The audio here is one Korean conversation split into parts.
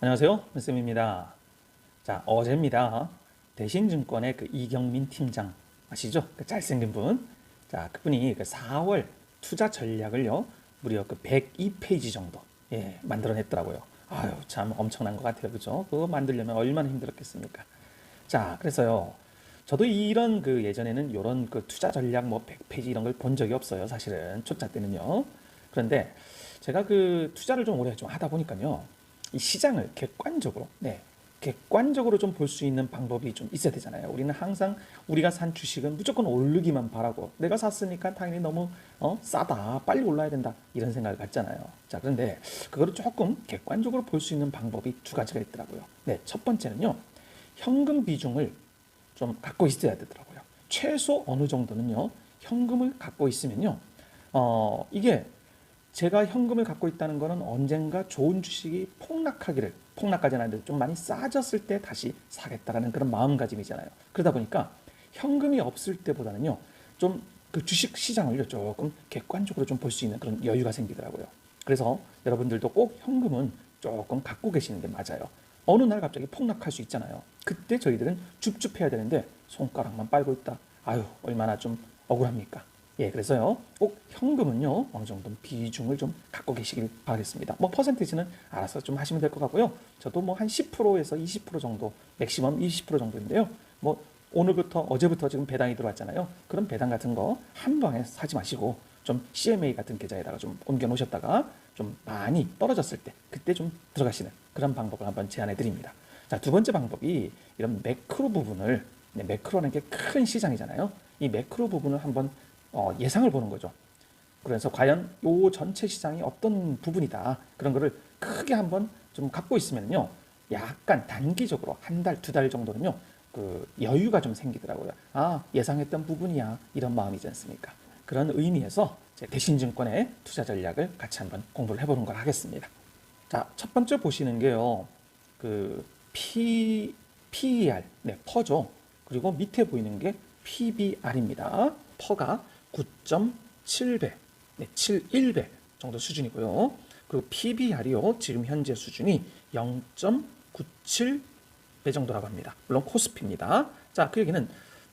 안녕하세요. 문쌤입니다. 자, 어제입니다. 대신증권의 그 이경민 팀장 아시죠? 그 잘생긴 분. 자, 그분이 그 4월 투자 전략을요. 무려 그 102페이지 정도 예, 만들어냈더라고요. 아유, 참 엄청난 것 같아요. 그죠? 그거 만들려면 얼마나 힘들었겠습니까? 자, 그래서요. 저도 이런 그 예전에는 이런 그 투자 전략 뭐 100페이지 이런 걸 본 적이 없어요. 사실은 초짜 때는요. 그런데 제가 그 투자를 좀 오래 좀 하다 보니까요. 이 시장을 객관적으로, 네, 객관적으로 좀 볼 수 있는 방법이 좀 있어야 되잖아요. 우리는 항상 우리가 산 주식은 무조건 오르기만 바라고 내가 샀으니까 당연히 너무 어, 싸다, 빨리 올라야 된다 이런 생각을 갖잖아요. 자, 그런데 그거를 조금 객관적으로 볼 수 있는 방법이 두 가지가 있더라고요. 네, 첫 번째는요, 현금 비중을 좀 갖고 있어야 되더라고요. 최소 어느 정도는요, 현금을 갖고 있으면요, 어, 이게 제가 현금을 갖고 있다는 거는 언젠가 좋은 주식이 폭락하기를 폭락까지는 아닌데 좀 많이 싸졌을 때 다시 사겠다라는 그런 마음가짐이잖아요. 그러다 보니까 현금이 없을 때보다는요 좀 그 주식 시장을 조금 객관적으로 좀 볼 수 있는 그런 여유가 생기더라고요. 그래서 여러분들도 꼭 현금은 조금 갖고 계시는 게 맞아요. 어느 날 갑자기 폭락할 수 있잖아요. 그때 저희들은 줍줍해야 되는데 손가락만 빨고 있다. 아유 얼마나 좀 억울합니까? 예, 그래서요, 꼭 현금은요, 어느 정도 비중을 좀 갖고 계시길 바라겠습니다. 뭐, 퍼센테이지는 알아서 좀 하시면 될 것 같고요. 저도 뭐, 한 10%에서 20% 정도, 맥시멈 20% 정도인데요. 뭐, 오늘부터, 어제부터 지금 배당이 들어왔잖아요. 그런 배당 같은 거 한 방에 사지 마시고, 좀 CMA 같은 계좌에다가 좀 옮겨 놓으셨다가, 좀 많이 떨어졌을 때, 그때 좀 들어가시는 그런 방법을 한번 제안해 드립니다. 자, 두 번째 방법이 이런 매크로 부분을, 네, 매크로는 게 큰 시장이잖아요. 이 매크로 부분을 한번 어, 예상을 보는 거죠. 그래서 과연 요 전체 시장이 어떤 부분이다 그런 거를 크게 한번 좀 갖고 있으면요, 약간 단기적으로 한 달, 두 달 정도는요, 그 여유가 좀 생기더라고요. 아 예상했던 부분이야 이런 마음이지 않습니까? 그런 의미에서 제 대신증권의 투자 전략을 같이 한번 공부를 해보는 걸 하겠습니다. 자, 첫 번째 보시는 게요, 그 P PER, 네, 퍼죠. 그리고 밑에 보이는 게 PBR입니다. 퍼가 9.7배, 네, 71배 정도 수준이고요. 그리고 PBR이요. 지금 현재 수준이 0.97배 정도라고 합니다. 물론 코스피입니다. 자, 그 얘기는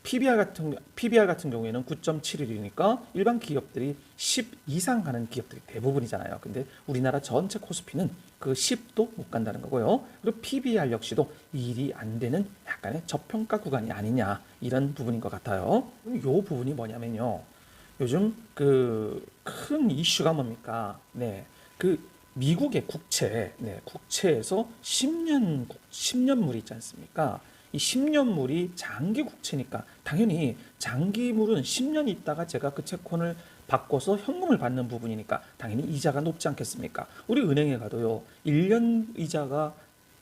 PBR 같은 PBR 같은 경우에는 9.71이니까 일반 기업들이 10 이상 가는 기업들이 대부분이잖아요. 근데 우리나라 전체 코스피는 그 10도 못 간다는 거고요. 그리고 PBR 역시도 일이 안 되는 약간의 저평가 구간이 아니냐 이런 부분인 것 같아요. 이 부분이 뭐냐면요. 요즘 그 큰 이슈가 뭡니까? 네. 그 미국의 국채, 네, 국채에서 10년 10년물이 있지 않습니까? 이 10년물이 장기 국채니까 당연히 장기물은 10년 있다가 제가 그 채권을 바꿔서 현금을 받는 부분이니까 당연히 이자가 높지 않겠습니까? 우리 은행에 가도요. 1년 이자가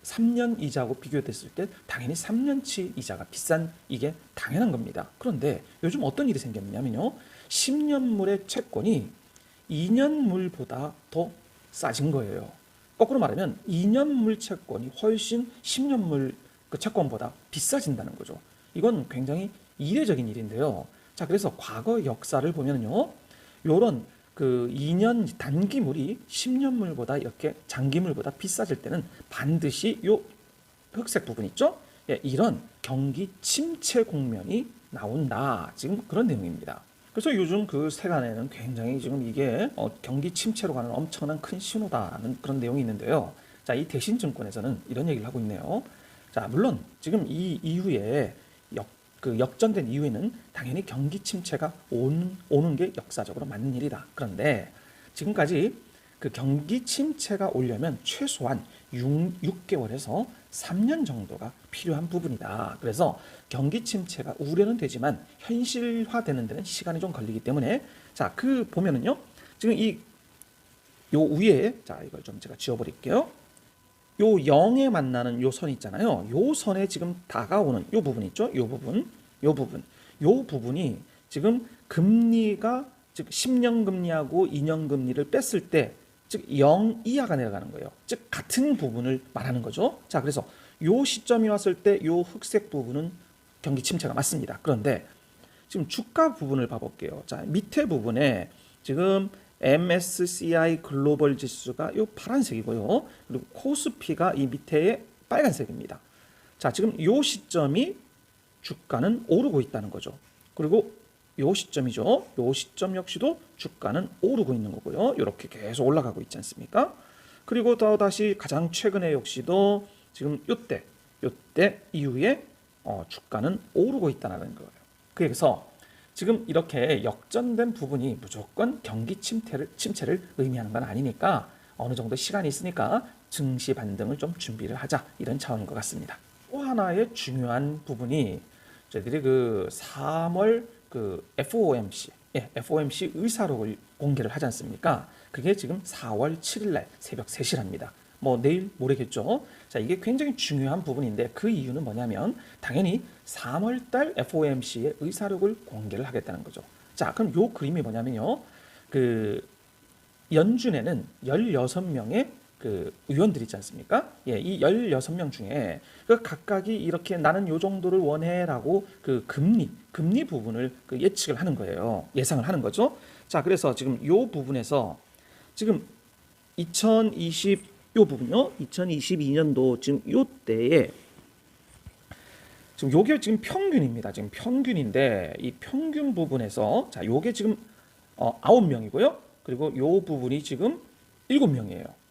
3년 이자하고 비교됐을 때 당연히 3년치 이자가 비싼 이게 당연한 겁니다. 그런데 요즘 어떤 일이 생겼냐면요. 10년물의 채권이 2년물보다 더 싸진 거예요. 거꾸로 말하면 2년물 채권이 훨씬 10년물 그 채권보다 비싸진다는 거죠. 이건 굉장히 이례적인 일인데요. 자, 그래서 과거 역사를 보면요. 요런 그 2년 단기물이 10년물보다 이렇게 장기물보다 비싸질 때는 반드시 요 흑색 부분 있죠? 예, 이런 경기 침체 국면이 나온다. 지금 그런 내용입니다. 그래서 요즘 그 세간에는 굉장히 지금 이게 어, 경기 침체로 가는 엄청난 큰 신호다는 그런 내용이 있는데요. 자, 이 대신증권에서는 이런 얘기를 하고 있네요. 자, 물론 지금 이 이후에 역, 그 역전된 이후에는 당연히 경기 침체가 오는, 오는 게 역사적으로 맞는 일이다. 그런데 지금까지 그 경기 침체가 오려면 최소한 6, 6개월에서 3년 정도가 필요한 부분이다. 그래서 경기 침체가 우려는 되지만 현실화되는 데는 시간이 좀 걸리기 때문에 자, 그 보면은요. 지금 이 요 위에 자, 이걸 좀 제가 지워 버릴게요. 요 0에 만나는 요 선 있잖아요. 요 선에 지금 다가오는 요 부분 있죠? 요 부분. 요 부분. 요 부분이 지금 금리가 즉 10년 금리하고 2년 금리를 뺐을 때 즉 0 이하가 내려가는 거예요. 즉 같은 부분을 말하는 거죠. 자, 그래서 요 시점이 왔을 때 요 흑색 부분은 경기 침체가 맞습니다. 그런데 지금 주가 부분을 봐 볼게요. 자, 밑에 부분에 지금 MSCI 글로벌 지수가 요 파란색이고요. 그리고 코스피가 이 밑에 빨간색입니다. 자, 지금 요 시점이 주가는 오르고 있다는 거죠. 그리고 요 시점이죠. 요 시점 역시도 주가는 오르고 있는 거고요. 이렇게 계속 올라가고 있지 않습니까? 그리고 더 다시 가장 최근에 역시도 지금 요때 요때 이후에 어, 주가는 오르고 있다는 거예요. 그래서 지금 이렇게 역전된 부분이 무조건 경기 침체를 침체를 의미하는 건 아니니까 어느 정도 시간이 있으니까 증시 반등을 좀 준비를 하자 이런 차원인 것 같습니다. 또 하나의 중요한 부분이 저희들이 그 3월 그 FOMC, 예, FOMC 의사록을 공개를 하지 않습니까? 그게 지금 4월 7일 날 새벽 3시랍니다. 뭐 내일 모레겠죠. 자, 이게 굉장히 중요한 부분인데 그 이유는 뭐냐면 당연히 3월 달 FOMC의 의사록을 공개를 하겠다는 거죠. 자, 그럼 요 그림이 뭐냐면요. 그 연준에는 16명의 그 의원들이 있지 않습니까? 예, 이 16명 중에 그 각각이 이렇게 나는 요 정도를 원해라고 그 금리, 금리 부분을 그 예측을 하는 거예요. 예상을 하는 거죠. 자, 그래서 지금 요 부분에서 지금 2020 요 부분요. 2022년도 지금 요 때에 지금 요게 지금 평균입니다. 지금 평균인데 이 평균 부분에서 자, 요게 지금 어, 9명이고요. 그리고 요 부분이 지금 7명이에요.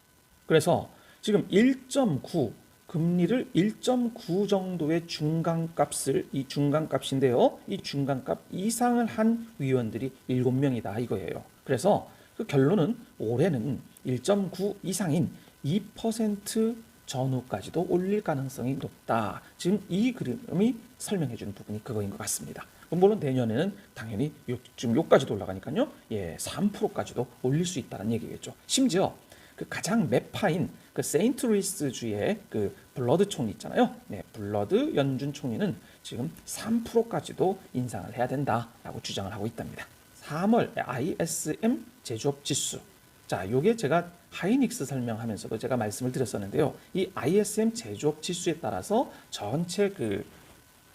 그래서 지금 1.9 금리를 1.9 정도의 중간값을 이 중간값인데요. 이 중간값 이상을 한 위원들이 7명이다 이거예요. 그래서 그 결론은 올해는 1.9 이상인 2% 전후까지도 올릴 가능성이 높다. 지금 이 그림이 설명해 주는 부분이 그거인 것 같습니다. 물론 내년에는 당연히 요, 지금 요까지도 올라가니까요. 예, 3%까지도 올릴 수 있다는 얘기겠죠. 심지어 그 가장 매파인 그 세인트루이스 주의 그 블러드 총리 있잖아요. 네, 블러드 연준 총리는 지금 3%까지도 인상을 해야 된다라고 주장을 하고 있답니다. 3월 ISM 제조업 지수. 자, 요게 제가 하이닉스 설명하면서도 제가 말씀을 드렸었는데요. 이 ISM 제조업 지수에 따라서 전체 그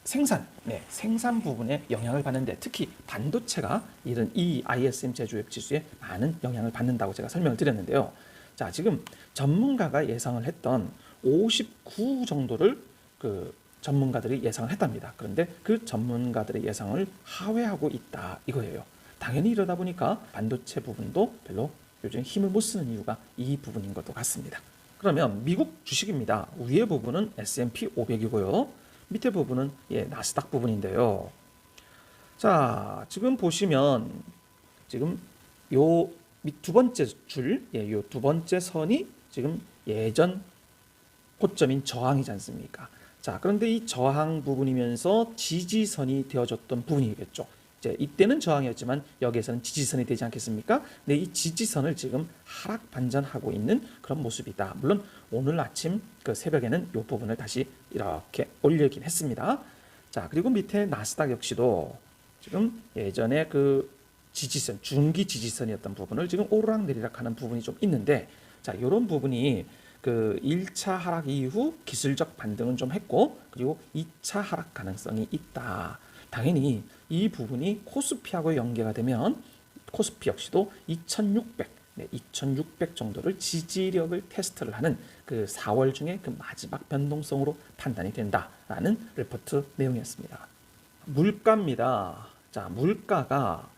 생산, 네, 생산 부분에 영향을 받는데 특히 반도체가 이런 이 ISM 제조업 지수에 많은 영향을 받는다고 제가 설명을 드렸는데요. 자, 지금 전문가가 예상을 했던 59 정도를 그 전문가들이 예상을 했답니다. 그런데 그 전문가들의 예상을 하회하고 있다 이거예요. 당연히 이러다 보니까 반도체 부분도 별로 요즘 힘을 못 쓰는 이유가 이 부분인 것도 같습니다. 그러면 미국 주식입니다. 위에 부분은 S&P 500이고요. 밑에 부분은 예, 나스닥 부분인데요. 자, 지금 보시면 지금 요 두 번째 줄, 예, 요두 번째 선이 지금 예전 고점인 저항이지 않습니까? 자, 그런데 이 저항 부분이면서 지지선이 되어졌던 부분이겠죠. 이제 이때는 저항이었지만 여기에서는 지지선이 되지 않겠습니까? 네, 이 지지선을 지금 하락 반전하고 있는 그런 모습이다. 물론 오늘 아침 그 새벽에는 이 부분을 다시 이렇게 올리긴 했습니다. 자, 그리고 밑에 나스닥 역시도 지금 예전에 그 지지선, 중기 지지선이었던 부분을 지금 오르락내리락 하는 부분이 좀 있는데 자, 이런 부분이 그 1차 하락 이후 기술적 반등은 좀 했고 그리고 2차 하락 가능성이 있다. 당연히 이 부분이 코스피하고 연계가 되면 코스피 역시도 2600, 네, 2600 정도를 지지력을 테스트를 하는 그 4월 중에 그 마지막 변동성으로 판단이 된다라는 레포트 내용이었습니다. 물가입니다. 자, 물가가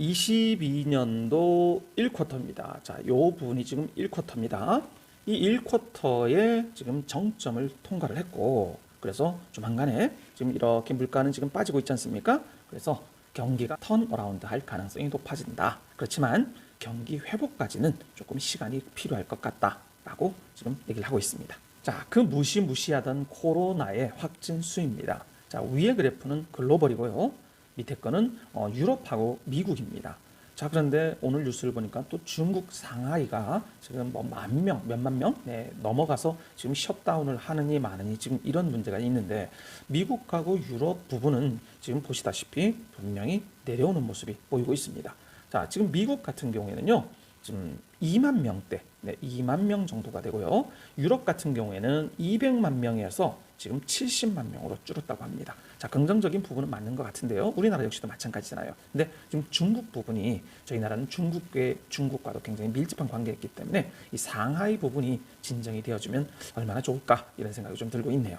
22년도 1쿼터입니다. 자, 요 부분이 지금 1쿼터입니다. 이 1쿼터에 지금 정점을 통과를 했고 그래서 조만간에 지금 이렇게 물가는 지금 빠지고 있지 않습니까? 그래서 경기가 턴 어라운드 할 가능성이 높아진다. 그렇지만 경기 회복까지는 조금 시간이 필요할 것 같다라고 지금 얘기를 하고 있습니다. 자, 그 무시무시하던 코로나의 확진 수입니다. 자, 위의 그래프는 글로벌이고요. 밑에 거는 어, 유럽하고 미국입니다. 자, 그런데 오늘 뉴스를 보니까 또 중국 상하이가 지금 뭐 만 명, 몇만 명 네, 넘어가서 지금 셧다운을 하느니 마느니 지금 이런 문제가 있는데 미국하고 유럽 부분은 지금 보시다시피 분명히 내려오는 모습이 보이고 있습니다. 자, 지금 미국 같은 경우에는요. 지금 2만 명대, 네, 2만 명 정도가 되고요. 유럽 같은 경우에는 200만 명에서 지금 70만 명으로 줄었다고 합니다. 자, 긍정적인 부분은 맞는 것 같은데요. 우리나라 역시도 마찬가지잖아요. 근데 지금 중국 부분이 저희 나라는 중국계 중국과도 굉장히 밀접한 관계였기 때문에 이 상하이 부분이 진정이 되어주면 얼마나 좋을까 이런 생각이 좀 들고 있네요.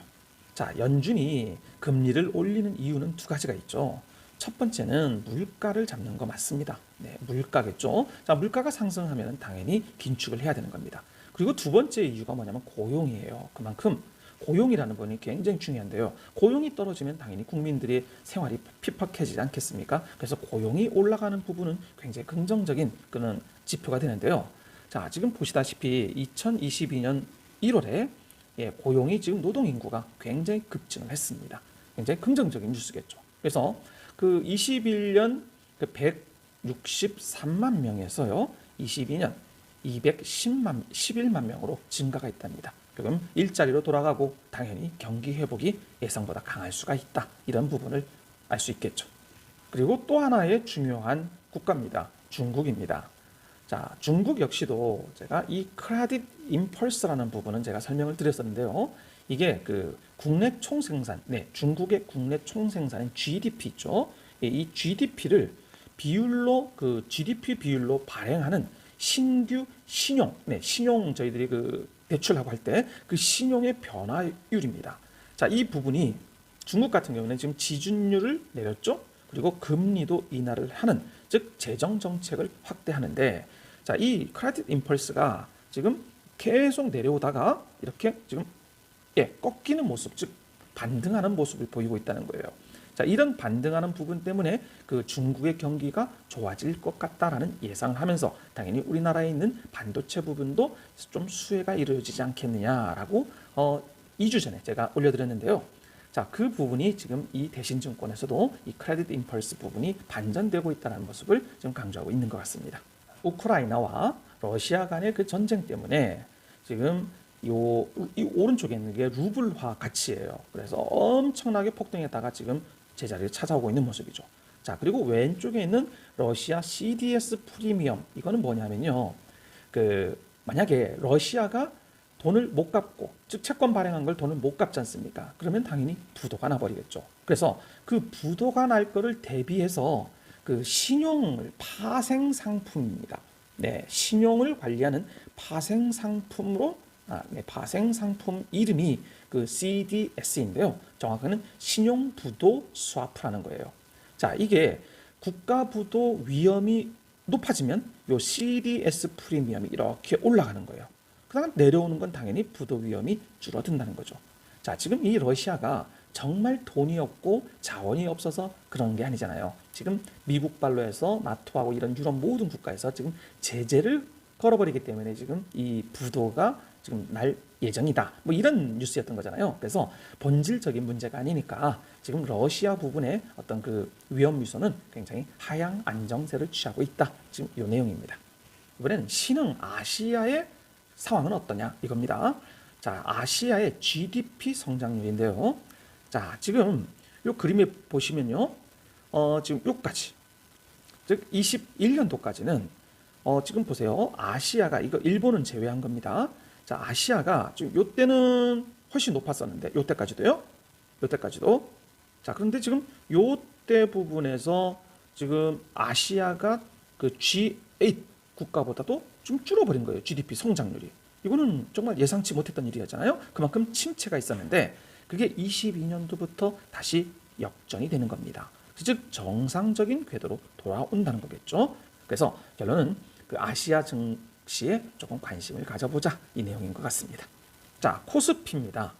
자, 연준이 금리를 올리는 이유는 두 가지가 있죠. 첫 번째는 물가를 잡는 거 맞습니다. 네, 물가겠죠. 자, 물가가 상승하면 당연히 긴축을 해야 되는 겁니다. 그리고 두 번째 이유가 뭐냐면 고용이에요. 그만큼 고용이라는 부분이 굉장히 중요한데요. 고용이 떨어지면 당연히 국민들의 생활이 핍박해지지 않겠습니까? 그래서 고용이 올라가는 부분은 굉장히 긍정적인 그런 지표가 되는데요. 자, 지금 보시다시피 2022년 1월에 예, 고용이 지금 노동 인구가 굉장히 급증을 했습니다. 굉장히 긍정적인 뉴스겠죠. 그래서 그 21년 그 163만 명에서요. 22년 210만 11만 명으로 증가가 있답니다. 그럼 일자리로 돌아가고 당연히 경기 회복이 예상보다 강할 수가 있다. 이런 부분을 알 수 있겠죠. 그리고 또 하나의 중요한 국가입니다. 중국입니다. 자, 중국 역시도 제가 이 크레딧 임펄스라는 부분은 제가 설명을 드렸었는데요. 이게 그 국내 총생산, 네, 중국의 국내 총생산인 GDP 있죠. 예, 이 GDP를 비율로 그 GDP 비율로 발행하는 신규 신용, 네, 신용 저희들이 그 대출하고 할 때 그 신용의 변화율입니다. 자, 이 부분이 중국 같은 경우는 지금 지준율을 내렸죠. 그리고 금리도 인하를 하는 즉 재정 정책을 확대하는데 자, 이 크레딧 임펄스가 지금 계속 내려오다가 이렇게 지금 예, 꺾이는 모습 즉 반등하는 모습을 보이고 있다는 거예요. 자, 이런 반등하는 부분 때문에 그 중국의 경기가 좋아질 것 같다라는 예상을 하면서 당연히 우리나라에 있는 반도체 부분도 좀 수혜가 이루어지지 않겠느냐라고 어 2주 전에 제가 올려드렸는데요. 자, 그 부분이 지금 이 대신증권에서도 이 크레딧 임펄스 부분이 반전되고 있다는 모습을 지금 강조하고 있는 것 같습니다. 우크라이나와 러시아 간의 그 전쟁 때문에 지금 요, 이 오른쪽에 있는 게 루블화 가치예요. 그래서 엄청나게 폭등했다가 지금 제자리를 찾아오고 있는 모습이죠. 자, 그리고 왼쪽에 있는 러시아 CDS 프리미엄. 이거는 뭐냐면요. 그, 만약에 러시아가 돈을 못 갚고, 즉, 채권 발행한 걸 돈을 못 갚지 않습니까? 그러면 당연히 부도가 나버리겠죠. 그래서 그 부도가 날 거를 대비해서 그 신용을 파생 상품입니다. 네, 신용을 관리하는 파생 상품으로 아, 네, 파생 상품 이름이 그 CDS인데요. 정확하게는 신용 부도 스와프라는 거예요. 자, 이게 국가 부도 위험이 높아지면 요 CDS 프리미엄이 이렇게 올라가는 거예요. 그다음 내려오는 건 당연히 부도 위험이 줄어든다는 거죠. 자, 지금 이 러시아가 정말 돈이 없고 자원이 없어서 그런 게 아니잖아요. 지금 미국 발로 해서 나토하고 이런 유럽 모든 국가에서 지금 제재를 걸어버리기 때문에 지금 이 부도가 지금 날 예정이다. 뭐 이런 뉴스였던 거잖아요. 그래서 본질적인 문제가 아니니까 지금 러시아 부분의 어떤 그 위험 요소는 굉장히 하향 안정세를 취하고 있다. 지금 이 내용입니다. 이번에는 신흥 아시아의 상황은 어떠냐 이겁니다. 자, 아시아의 GDP 성장률인데요. 자, 지금 요 그림에 보시면요. 어, 지금 요까지. 즉 21년도까지는 어, 지금 보세요. 아시아가 이거 일본은 제외한 겁니다. 자, 아시아가 지금 요때는 훨씬 높았었는데 요때까지도요. 요때까지도. 자, 그런데 지금 요때 부분에서 지금 아시아가 그 G8 국가보다도 좀 줄어버린 거예요. GDP 성장률이. 이거는 정말 예상치 못했던 일이었잖아요. 그만큼 침체가 있었는데 그게 22년도부터 다시 역전이 되는 겁니다. 즉 정상적인 궤도로 돌아온다는 거겠죠. 그래서 결론은 그 아시아 증 시에 조금 관심을 가져보자 이 내용인 것 같습니다. 자 코스피입니다.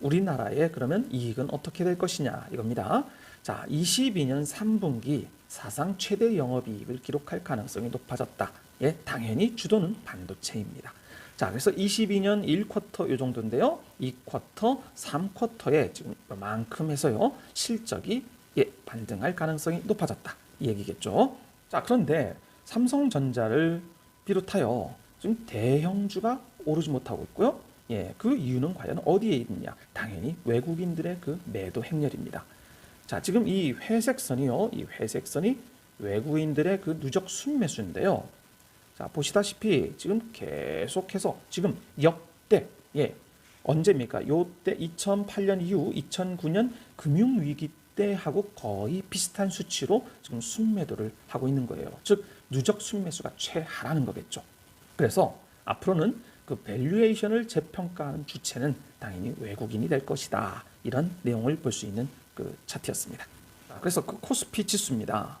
우리나라의 그러면 이익은 어떻게 될 것이냐 이겁니다. 자 22년 3분기 사상 최대 영업이익을 기록할 가능성이 높아졌다. 예, 당연히 주도는 반도체입니다. 자, 그래서 22년 1쿼터 요 정도인데요. 2쿼터, 3쿼터에 지금 이만큼 해서요. 실적이 예, 반등할 가능성이 높아졌다. 이 얘기겠죠. 자, 그런데 삼성전자를 비롯하여 지금 대형주가 오르지 못하고 있고요. 예, 그 이유는 과연 어디에 있느냐? 당연히 외국인들의 그 매도 행렬입니다. 자, 지금 이 회색 선이요. 이 회색 선이 외국인들의 그 누적 순매수인데요. 자, 보시다시피 지금 계속해서 지금 역대 예. 언제입니까? 요때 2008년 이후 2009년 금융 위기 때하고 거의 비슷한 수치로 지금 순매도를 하고 있는 거예요. 즉 누적 순매수가 최하라는 거겠죠. 그래서 앞으로는 그 밸류에이션을 재평가하는 주체는 당연히 외국인이 될 것이다. 이런 내용을 볼 수 있는 그 차트였습니다. 자, 그래서 그 코스피 지수입니다.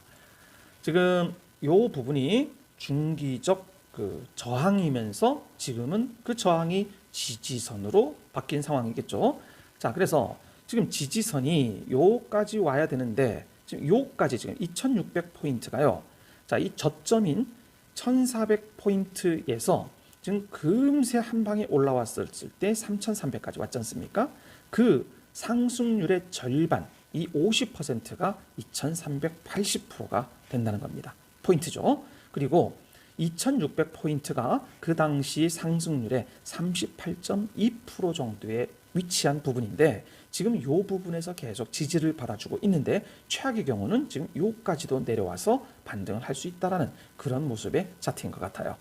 지금 요 부분이 중기적 그 저항이면서 지금은 그 저항이 지지선으로 바뀐 상황이겠죠. 자, 그래서 지금 지지선이 요까지 와야 되는데 지금 요까지 지금 2,600 포인트가요. 자, 이 저점인 1,400 포인트에서 지금 금세 한 방에 올라왔을 때 3,300까지 왔지 않습니까? 그 상승률의 절반, 이 50%가 2,380%가 된다는 겁니다. 포인트죠. 그리고 2,600 포인트가 그 당시 상승률의 38.2% 정도에 위치한 부분인데 지금 이 부분에서 계속 지지를 받아주고 있는데 최악의 경우는 지금 요까지도 내려와서 반등을 할 수 있다라는 그런 모습의 차트인 것 같아요.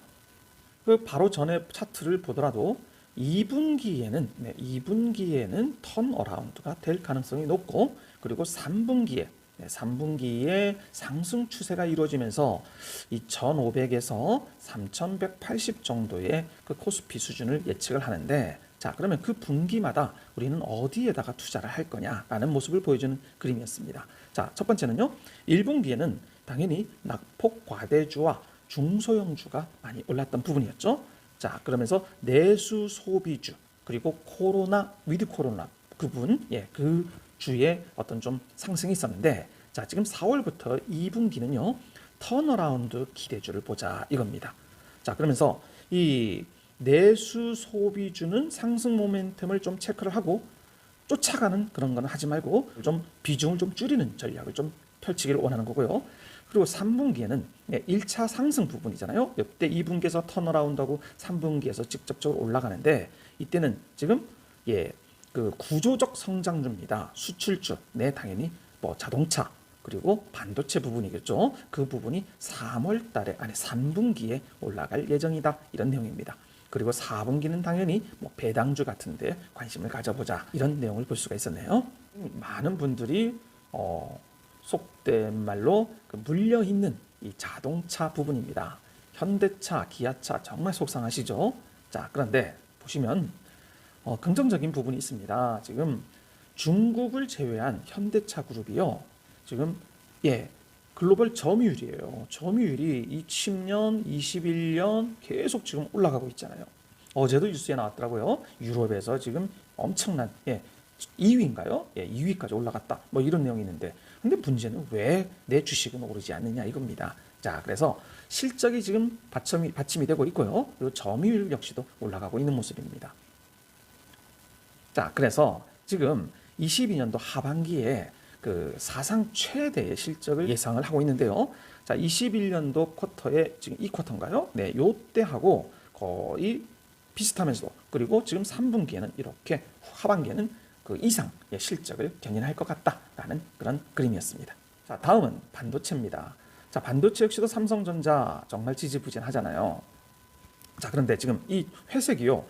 그 바로 전에 차트를 보더라도 2분기에는 네, 2분기에는 턴 어라운드가 될 가능성이 높고 그리고 3분기에 네, 3분기에 상승 추세가 이루어지면서 이 1,500에서 3,180 정도의 그 코스피 수준을 예측을 하는데 자 그러면 그 분기마다 우리는 어디에다가 투자를 할 거냐라는 모습을 보여주는 그림이었습니다. 자 첫 번째는요 1분기에는 당연히 낙폭 과대주와 중소형주가 많이 올랐던 부분이었죠. 자 그러면서 내수 소비주 그리고 코로나 위드 코로나 그분 예 그 주에 어떤 좀 상승이 있었는데 자 지금 4월부터 2분기는요 턴어라운드 기대주를 보자 이겁니다. 자 그러면서 이 내수 소비주는 상승 모멘텀을 좀 체크를 하고 쫓아가는 그런 거는 하지 말고 좀 비중을 좀 줄이는 전략을 좀 펼치기를 원하는 거고요. 그리고 3분기에는 1차 상승 부분이잖아요. 이때 2분기에서 턴어라운드하고 3분기에서 직접적으로 올라가는데 이때는 지금 예, 그 구조적 성장주입니다. 수출주, 네 당연히 뭐 자동차 그리고 반도체 부분이겠죠. 그 부분이 3월 달에 아니 3분기에 올라갈 예정이다. 이런 내용입니다. 그리고 4분기는 당연히 뭐 배당주 같은데 관심을 가져보자 이런 내용을 볼 수가 있었네요. 많은 분들이 어, 속된 말로 그 물려 있는 이 자동차 부분입니다. 현대차, 기아차 정말 속상하시죠? 자 그런데 보시면 어, 긍정적인 부분이 있습니다. 지금 중국을 제외한 현대차 그룹이요. 지금 예 글로벌 점유율이에요. 점유율이 20년, 21년 계속 지금 올라가고 있잖아요. 어제도 뉴스에 나왔더라고요. 유럽에서 지금 엄청난 예 2위인가요? 예 2위까지 올라갔다. 뭐 이런 내용이 있는데 근데 문제는 왜 내 주식은 오르지 않느냐 이겁니다. 자, 그래서 실적이 지금 받침이, 받침이 되고 있고요. 그리고 점유율 역시도 올라가고 있는 모습입니다. 자, 그래서 지금 22년도 하반기에 그 사상 최대의 실적을 예상을 하고 있는데요. 자, 21년도 쿼터에 지금 이 쿼터인가요? 네, 요때 하고 거의 비슷하면서도 그리고 지금 3분기에는 이렇게 하반기에는 그 이상의 실적을 견인할 것 같다라는 그런 그림이었습니다. 자, 다음은 반도체입니다. 자, 반도체 역시도 삼성전자 정말 지지부진하잖아요. 자, 그런데 지금 이 회색이요.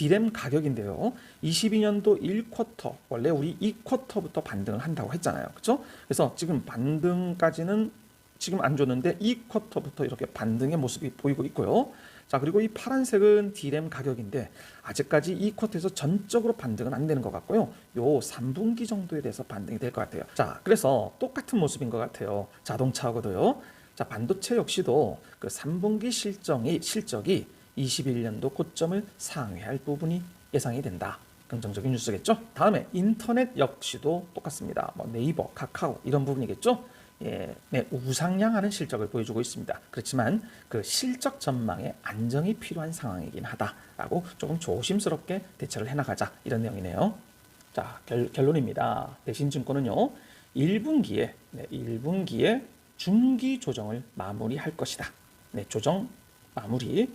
디램 가격인데요. 22년도 1쿼터 원래 우리 2쿼터부터 반등을 한다고 했잖아요. 그렇죠? 그래서 지금 반등까지는 지금 안 줬는데 2쿼터부터 이렇게 반등의 모습이 보이고 있고요. 자, 그리고 이 파란색은 디램 가격인데 아직까지 이 쿼터에서 전적으로 반등은 안 되는 것 같고요. 요 3분기 정도에 대해서 반등이 될 것 같아요. 자, 그래서 똑같은 모습인 것 같아요. 자동차하고도요. 자, 반도체 역시도 그 3분기 실정이 실적이 21년도 고점을 상회할 부분이 예상이 된다. 긍정적인 뉴스겠죠. 다음에 인터넷 역시도 똑같습니다. 뭐 네이버, 카카오 이런 부분이겠죠. 예, 네, 우상향하는 실적을 보여주고 있습니다. 그렇지만 그 실적 전망에 안정이 필요한 상황이긴 하다라고 조금 조심스럽게 대처를 해나가자 이런 내용이네요. 자 결, 결론입니다. 대신증권은요 1분기에 네, 1분기에 중기 조정을 마무리할 것이다. 네, 조정 마무리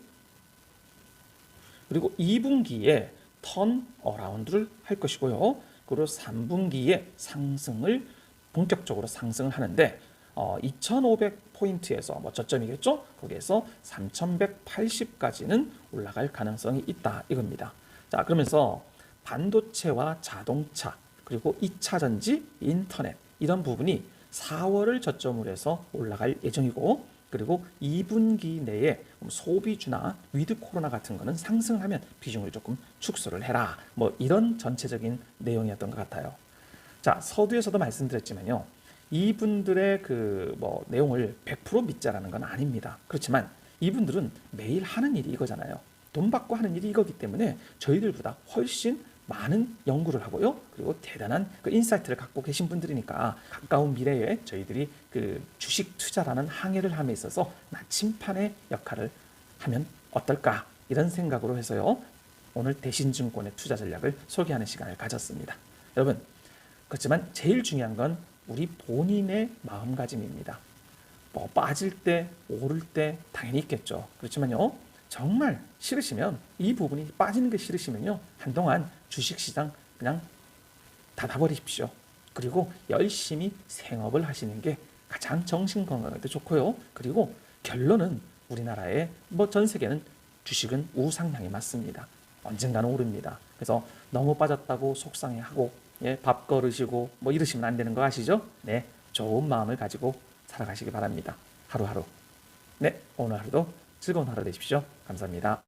그리고 2분기에 턴 어라운드를 할 것이고요. 그리고 3분기에 상승을 본격적으로 상승을 하는데 어, 2,500 포인트에서 뭐 저점이겠죠? 거기에서 3,180까지는 올라갈 가능성이 있다 이겁니다. 자 그러면서 반도체와 자동차 그리고 2차 전지, 인터넷 이런 부분이 4월을 저점으로 해서 올라갈 예정이고 그리고 2분기 내에 소비주나 위드 코로나 같은 거는 상승하면 비중을 조금 축소를 해라. 뭐 이런 전체적인 내용이었던 것 같아요. 자, 서두에서도 말씀드렸지만요. 이분들의 그 뭐 내용을 100% 믿자라는 건 아닙니다. 그렇지만 이분들은 매일 하는 일이 이거잖아요. 돈 받고 하는 일이 이거기 때문에 저희들보다 훨씬 많은 연구를 하고요. 그리고 대단한 그 인사이트를 갖고 계신 분들이니까 가까운 미래에 저희들이 그 주식 투자라는 항해를 함에 있어서 나침판의 역할을 하면 어떨까 이런 생각으로 해서요. 오늘 대신증권의 투자 전략을 소개하는 시간을 가졌습니다. 여러분 그렇지만 제일 중요한 건 우리 본인의 마음가짐입니다. 뭐 빠질 때, 오를 때 당연히 있겠죠. 그렇지만요. 정말 싫으시면 이 부분이 빠지는 게 싫으시면요. 한동안 주식 시장 그냥 닫아버리십시오. 그리고 열심히 생업을 하시는 게 가장 정신 건강에도 좋고요. 그리고 결론은 우리나라의 뭐 전 세계는 주식은 우상향이 맞습니다. 언젠가는 오릅니다. 그래서 너무 빠졌다고 속상해하고 예, 밥 거르시고 뭐 이러시면 안 되는 거 아시죠? 네, 좋은 마음을 가지고 살아가시기 바랍니다. 하루하루. 네, 오늘 하루도 즐거운 하루 되십시오. 감사합니다.